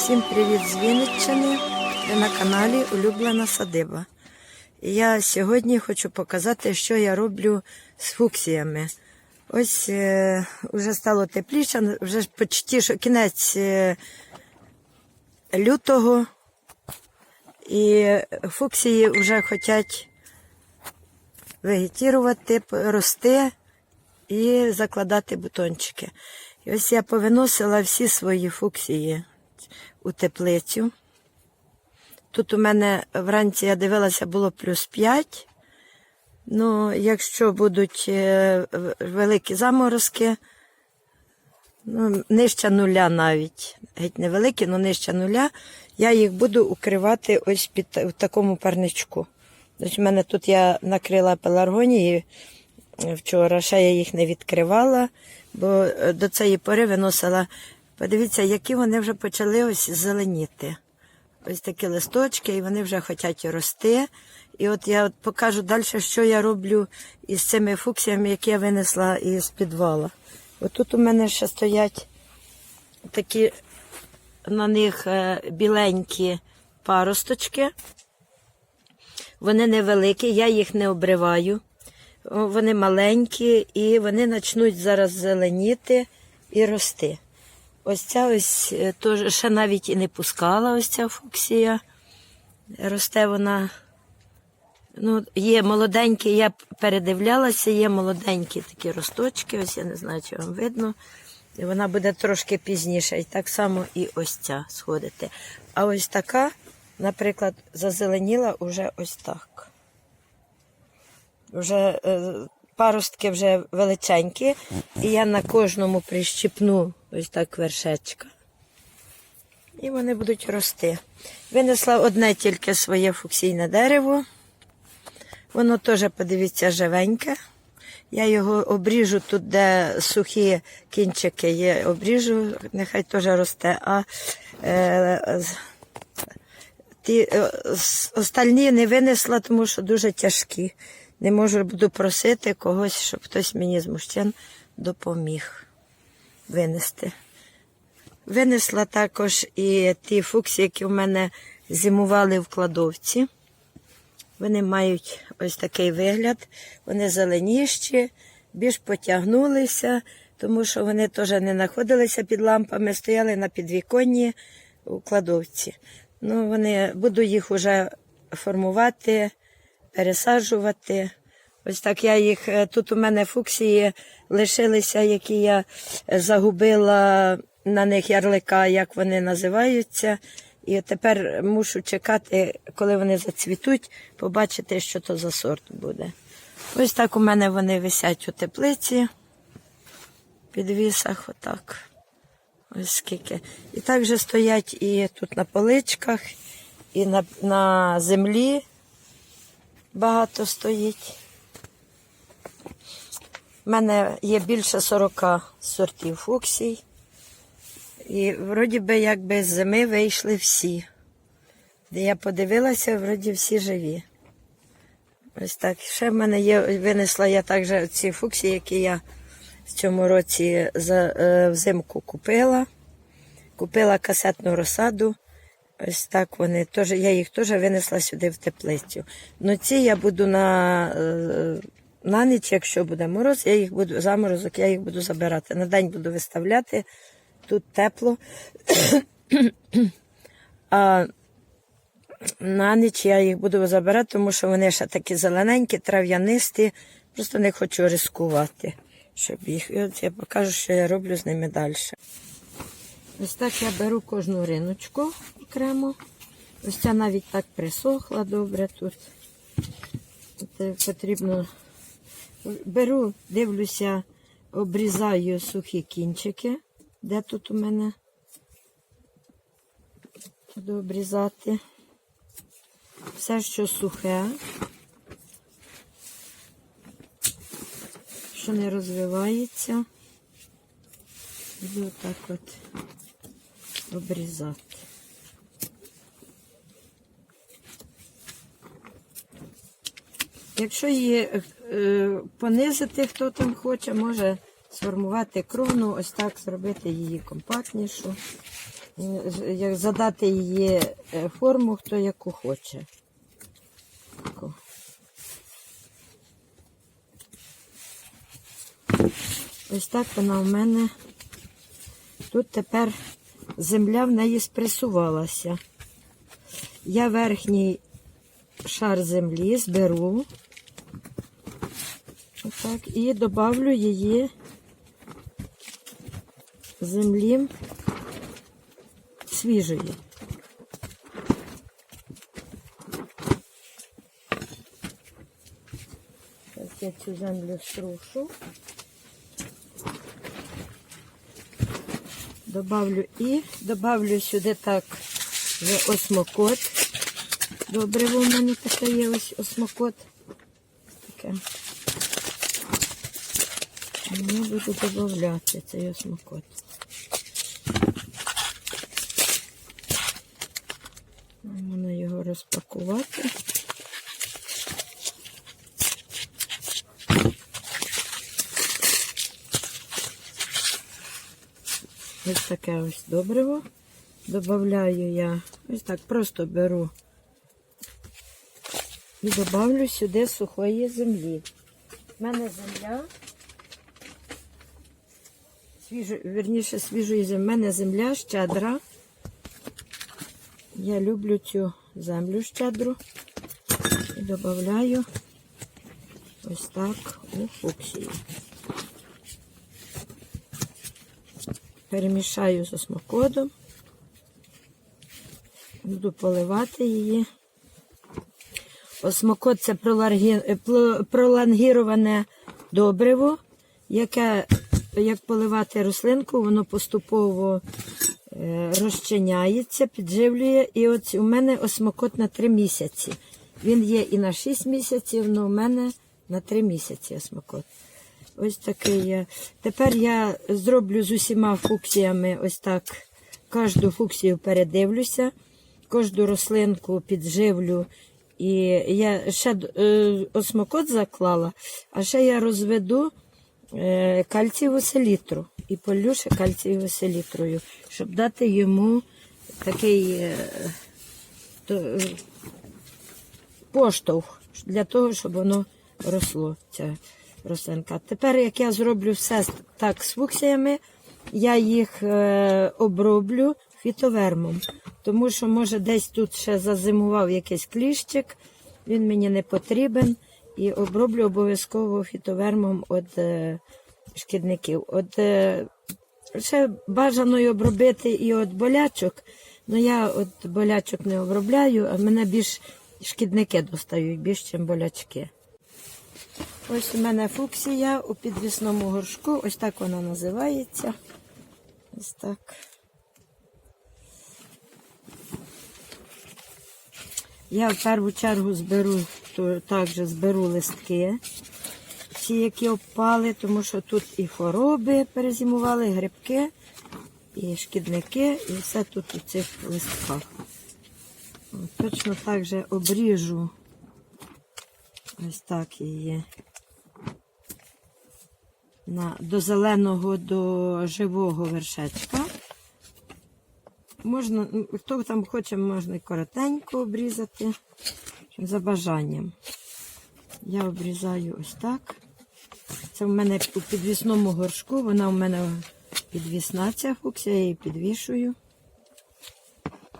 Всім привіт з Вінниччини. Ви на каналі Улюблена садиба. І я сьогодні хочу показати, що я роблю з фуксіями. Ось е, вже стало тепліше, вже почти що кінець е, лютого. І фуксії вже хочуть вегетувати, рости і закладати бутончики. І ось я повиносила всі свої фуксії у теплицю. Тут у мене вранці я дивилася, було плюс 5. Ну, якщо будуть е, великі заморозки, ну, нижче нуля навіть, геть невеликі, але нижче нуля, я їх буду укривати ось під в такому парничку. Ось у мене тут я накрила пеларгонії вчора, ще я їх не відкривала, бо е, до цієї пори виносила. Подивіться, які вони вже почали ось зеленіти. Ось такі листочки, і вони вже хочуть рости. І от я от покажу далі, що я роблю із цими фуксіями, які я винесла із підвала. Отут у мене ще стоять такі на них е, біленькі паросточки. Вони невеликі, я їх не обриваю. Вони маленькі і вони почнуть зараз зеленіти і рости. Ось ця ось е, теж ще навіть і не пускала ось ця фуксія. Росте вона. Ну, є молоденькі, я передивлялася, є молоденькі такі росточки, ось я не знаю, чи вам видно. І вона буде трошки пізніше. І так само і ось ця сходити. А ось така, наприклад, зазеленіла уже ось так. Вже е, паростки вже величенькі, і я на кожному прищіпну ось так вершечка. І вони будуть рости. Винесла одне тільки своє фуксійне дерево. Воно теж, подивіться, живеньке. Я його обріжу тут, де сухі кінчики є, обріжу, нехай теж росте. А е, ті е, остальні не винесла, тому що дуже тяжкі. Не можу, буду просити когось, щоб хтось мені з мужчин допоміг винести. Винесла також і ті фуксі, які в мене зимували в кладовці. Вони мають ось такий вигляд. Вони зеленіші, більш потягнулися, тому що вони теж не знаходилися під лампами, стояли на підвіконні у кладовці. Ну, вони, буду їх вже формувати, пересаджувати. Ось так я їх. е, Тут у мене фуксії лишилися, які я е, загубила на них ярлика, як вони називаються. І тепер мушу чекати, коли вони зацвітуть, побачити, що то за сорт буде. Ось так у мене вони висять у теплиці, під вісах, отак. Ось скільки. І так же стоять і тут на поличках, і на, на землі багато стоїть. У мене є більше 40 сортів фуксій. І вроді би якби з зими вийшли всі. Я подивилася, вроді всі живі. Ось так. Ще в мене є, винесла я також ці фуксії, які я в цьому році за, е, взимку купила. Купила касетну розсаду. Ось так вони теж, я їх теж винесла сюди в теплицю. Ну ці я буду на, е, на ніч, якщо буде мороз, я їх буду, заморозок, я їх буду забирати. На день буду виставляти, тут тепло. а на ніч я їх буду забирати, тому що вони ще такі зелененькі, трав'янисті. Просто не хочу ризикувати, щоб їх. І от я покажу, що я роблю з ними далі. Ось так я беру кожну риночку окремо. Ось ця навіть так присохла добре тут. Це потрібно. Беру, дивлюся, обрізаю сухі кінчики. Де тут у мене? Буду обрізати. Все, що сухе, що не розвивається, буду так от обрізати. Якщо її е, понизити, хто там хоче, може сформувати крону, ось так зробити її компактнішу. як задати її е, форму, хто яку хоче. Ось так вона в мене. Тут тепер земля в неї спресувалася. Я верхній шар землі зберу. Отак, і добавлю її землі свіжої. Зараз я цю землю струшу. Добавлю і добавлю сюди так вже осмокот. Добре, у мене таке є ось осмокот. Таке. Я буду додавати цей осмокот. Можна його розпакувати. Ось таке ось добриво. Добавляю я ось так просто беру і добавлю сюди сухої землі. У мене земля, свіжо, верніше свіжої землі. У мене земля щедра. Я люблю цю землю щедру. І додаю ось так у фуксію. Перемішаю з осмокодом. Буду поливати її. Осмокод це е, пролонгіроване добриво, яке, як поливати рослинку, воно поступово е, розчиняється, підживлює. І от у мене осмокот на 3 місяці. Він є і на 6 місяців, але у мене на 3 місяці осмокот. Ось такий є. Тепер я зроблю з усіма фуксіями ось так. Кожну фуксію передивлюся, кожну рослинку підживлю. І я ще е, осмокот заклала, а ще я розведу кальцієву селітру і полю ще селітрою, щоб дати йому такий е, то, е, поштовх для того, щоб воно росло, ця рослинка. Тепер, як я зроблю все так з фуксіями, я їх е, оброблю фітовермом. Тому що, може, десь тут ще зазимував якийсь кліщик, він мені не потрібен. І оброблю обов'язково фітовермом від е, шкідників. От, е, ще бажано й обробити і від болячок, але я от болячок не обробляю, а мене більш шкідники достають, більш, ніж болячки. Ось у мене фуксія у підвісному горшку. Ось так вона називається. Ось так. Я в першу чергу зберу, то також зберу листки, ці, які обпали, тому що тут і хвороби перезимували, і грибки, і шкідники, і все тут у цих листках. Точно так же обріжу ось так її. На, до зеленого, до живого вершечка. Можна, хто там хоче, можна і коротенько обрізати за бажанням. Я обрізаю ось так. Це в мене у підвісному горшку, вона в мене підвісна ця фуксія, я її підвішую.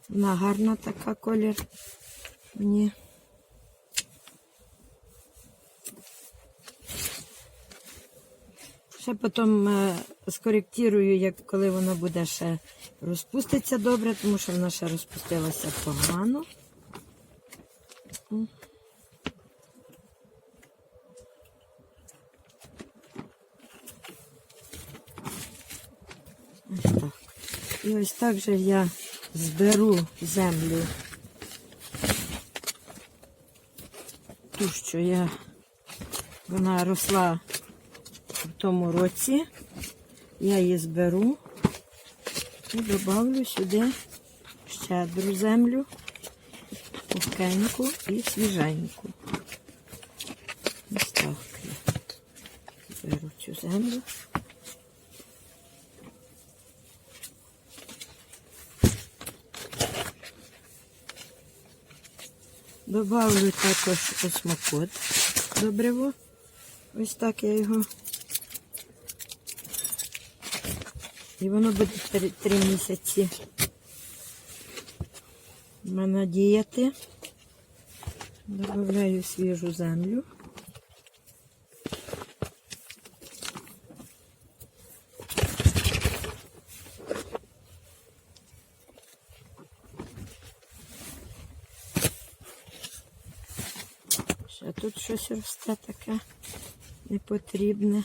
Вона гарна така колір. Мені. Ще потім е, скоректирую, як коли вона буде ще розпуститься добре, тому що вона ще розпустилася погано. Ось. І ось так же я зберу землю. Ту, що я вона росла в тому році. Я її зберу і додавлю сюди щедру землю, пухкеньку і свіженьку. Ось так беру цю землю. Добавлю також осмокот добриво. Ось так я його. І воно буде три місяці мене діяти. Добавляю свіжу землю. Ще тут щось росте таке непотрібне.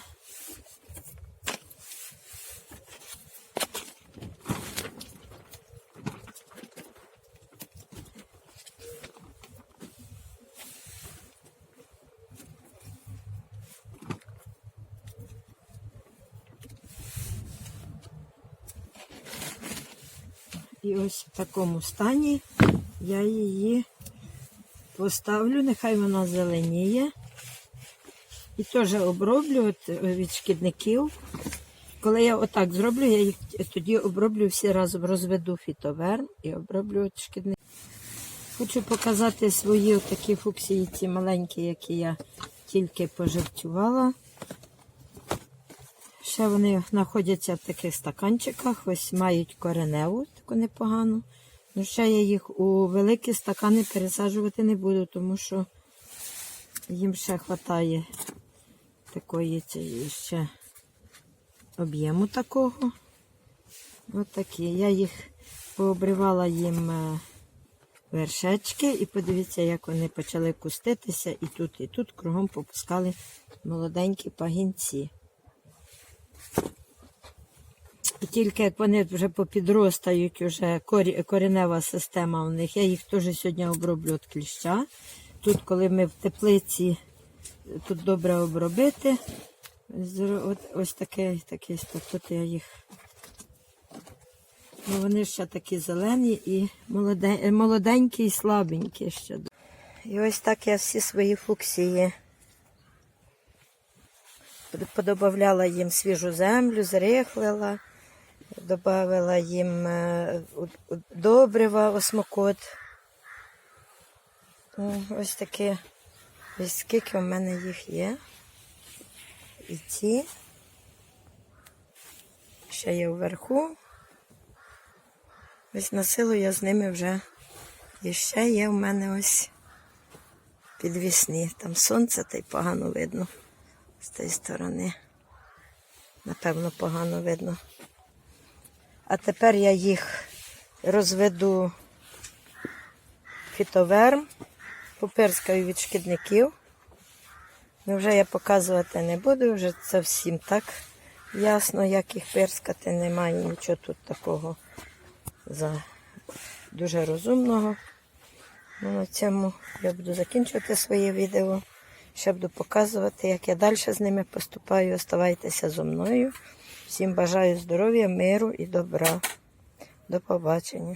І ось в такому стані я її поставлю, нехай вона зеленіє. І теж оброблю от, е, від шкідників. Коли я отак зроблю, я їх тоді оброблю всі разом, розведу фітоверн і оброблю від шкідників. Хочу показати свої такі фуксії, ці маленькі, які я тільки пожертвувала. Ще вони знаходяться в таких стаканчиках, ось мають кореневу таку непогану. Ну, ще я їх у великі стакани пересаджувати не буду, тому що їм ще вистачає такої ще об'єму такого. Ось такі. Я їх пообривала їм е, вершечки і подивіться, як вони почали куститися і тут, і тут кругом попускали молоденькі пагінці. Тільки як вони вже попідростають, вже корі- коренева система у них, я їх теж сьогодні оброблю від кліща. Тут, коли ми в теплиці, тут добре обробити. От, ось таке, таке, тут я їх. Ну, вони ще такі зелені і молоде- молоденькі і слабенькі ще. І ось так я всі свої фуксії подобавляла їм свіжу землю, зрихлила, додавала їм е, у- у- добрива, осмокот. Ось таке. Ось скільки в мене їх є. І ці. Ще є вверху. Ось на силу я з ними вже. І ще є в мене ось підвісні. Там сонце та й погано видно з тієї сторони. Напевно, погано видно. А тепер я їх розведу фітоверм, поперскаю від шкідників. Ну, вже я показувати не буду, вже це всім так ясно, як їх перскати. Немає нічого тут такого за дуже розумного. Ну, на цьому я буду закінчувати своє відео. Ще буду показувати, як я далі з ними поступаю. Оставайтеся зі мною. Всім бажаю здоров'я, миру і добра. До побачення.